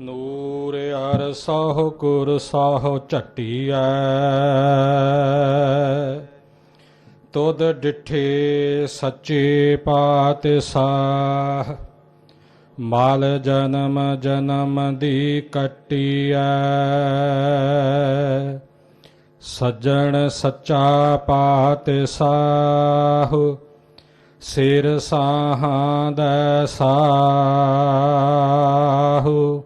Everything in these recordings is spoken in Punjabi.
ਨੂਰ ਅਰ ਸਾਹ ਗੁਰ ਸਾਹ ਝਟੀਐ। ਤੁਧ ਡਿਠੇ ਸੱਚੇ ਪਾਤ ਸਾਹ ਮਾਲ ਜਨਮ ਜਨਮ ਦੀ ਕੱਟੀਐ। ਸੱਜਣ ਸੱਚਾ ਪਾਤ ਪਾਤਸ਼ਾਹ, ਸਿਰ ਸਾਹਾਂ ਦਾ ਸਾਹੁ।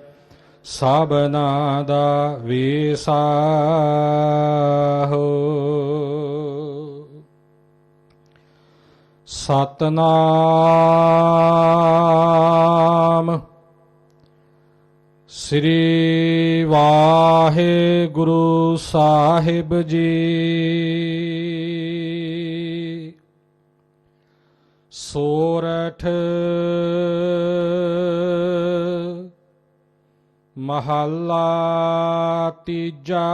ਸਭਨਾ ਦਾ ਵੀਸਾਹੋ। ਸਤਨਾਮ ਸ੍ਰੀ ਵਾਹਿਗੁਰੂ ਸਾਹਿਬ ਜੀ। ਸੋਰਠ ਮਹੱਲਾ ਤੀਜਾ।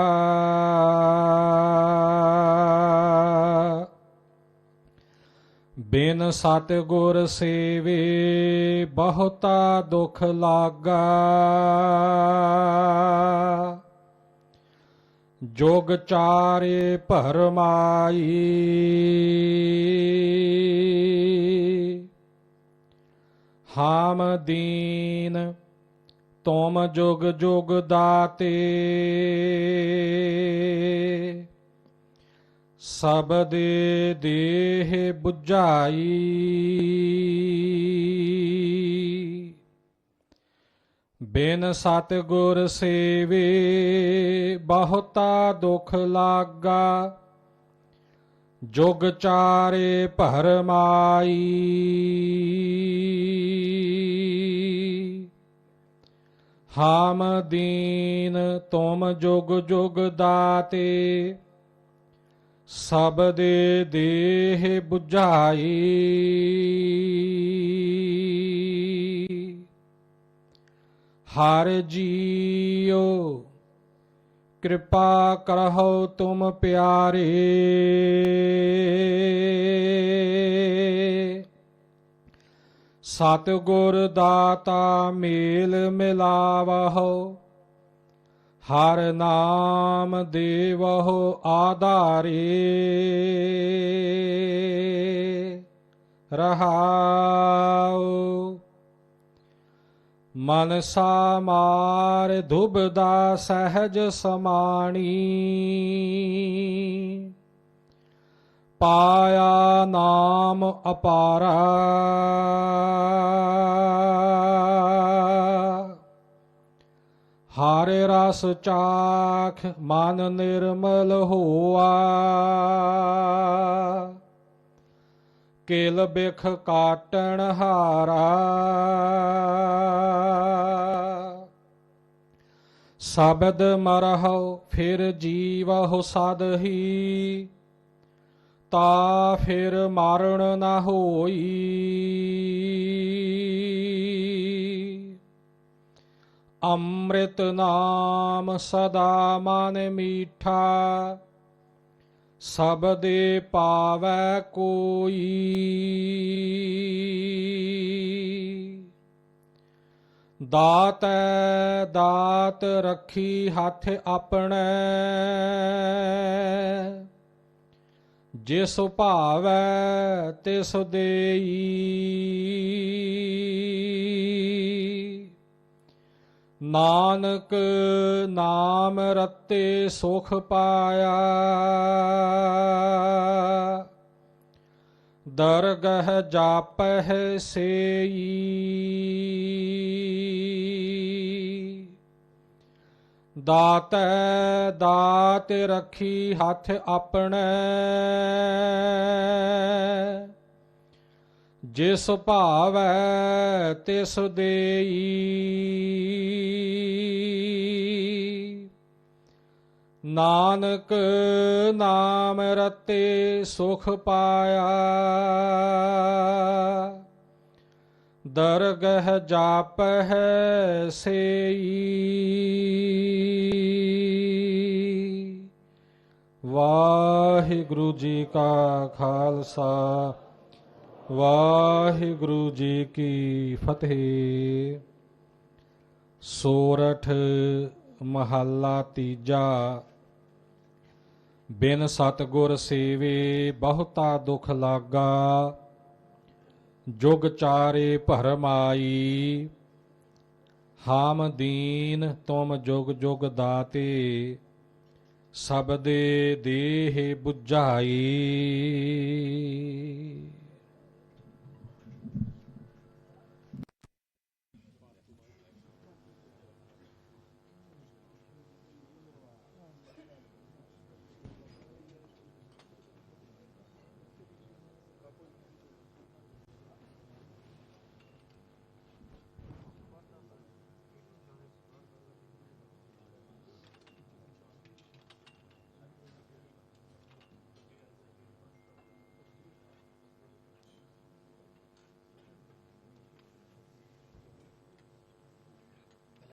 ਬਿਨ ਸਤ ਗੁਰ ਸੇਵੇ ਬਹੁਤਾ ਦੁਖ ਲਾਗਾ। ਜੋਗ ਚਾਰੇ ਭਰਮਾਈ। ਹਾਮ ਦੀਨ ਤੁਮ ਜੁਗ ਜੁਗ ਦਾਤੇ। ਸਬਦ ਦੇਹ 부ਝਾਈ ਬਿਨ ਸਤ ਗੁਰ ਸੇਵੇ ਬਹੁਤਾ ਦੁਖ ਲਾਗਾ। ਜੁਗ ਚਾਰੇ ਭਰਮਾਈ। ਹਾਮ ਦੀਨ ਤੁਮ ਜੁਗ ਜੁਗ ਦਾਤੇ ਸਬਦ ਦੇਹ 부ਝਾਈ ਹਰ ਜੀਓ ਕਿਰਪਾ ਕਰਹੁ ਤੁਮ ਪਿਆਰੇ। ਸਤਿਗੁਰ ਦਾਤਾ ਮੇਲ ਮਿਲਾਵਹੁ ਹਰ ਨਾਮ ਦੇਵਹੁ ਆਧਾਰੇ। ਰਹਾਉ ਮਨਸਾ ਮਾਰ ਦੁਬਦਾ ਸਹਿਜ ਸਮਾਣੀ। ਪਾਇਆ ਨਾਮ ਅਪਾਰਾ। ਹਾਰੇ ਰਸ ਚਾਖ ਮਨ ਨਿਰਮਲ ਹੋਆ। ਕੇਲ ਬਿਖ ਕਾਟਣ ਹਾਰਾ। ਸ਼ਬਦ ਮਰਹੁ ਫਿਰ ਜੀਵਹੁ ਸਦਹੀ ਤਾ ਫਿਰ ਮਰਨ ਨਾ ਹੋਈ। ਅੰਮ੍ਰਿਤ ਨਾਮ ਸਦਾ ਮਨ ਮੀਠਾ, ਸਭ ਦੇ ਪਾਵੈ ਕੋਈ। ਦਾਤੈ ਦਾਤ ਰੱਖੀ ਹੱਥ ਆਪਣੇ। ਜਿਸ ਭਾਵੈ ਤਿਸ ਦੇਈ। ਨਾਨਕ ਨਾਮ ਰਤੇ ਸੁਖ ਪਾਇਆ। ਦਰਗਹ ਜਾਪਹਿ ਸੇਈ। ਦਾਤੈ ਦਾਤ ਰਖੀ ਹੱਥ ਆਪਣੇ। ਜਿਸ ਭਾਵੈ ਤਿਸ ਦੇਈ। ਨਾਨਕ ਨਾਮ ਰਤੇ ਸੁਖ ਪਾਇਆ। ਦਰਗਹ ਜਾਪ ਹੈ ਸੇਈ। ਵਾਹਿਗੁਰੂ ਜੀ ਕਾ ਖਾਲਸਾ, ਵਾਹਿਗੁਰੂ ਜੀ ਕੀ ਫਤਿਹ। ਸੋਰਠ ਮਹੱਲਾ ਤੀਜਾ, ਬਿਨ ਸਤਗੁਰ ਸੇਵੇ ਬਹੁਤਾ ਦੁਖ ਲਾਗਾ। ਜੁਗ ਚਾਰੇ ਭਰਮਾਈ ਹਾਮ ਦੀਨ ਤੁਮ ਜੁਗ ਜੁਗ ਦਾਤੇ ਸਬਦੇ ਦੇਹ 부ਝਾਈ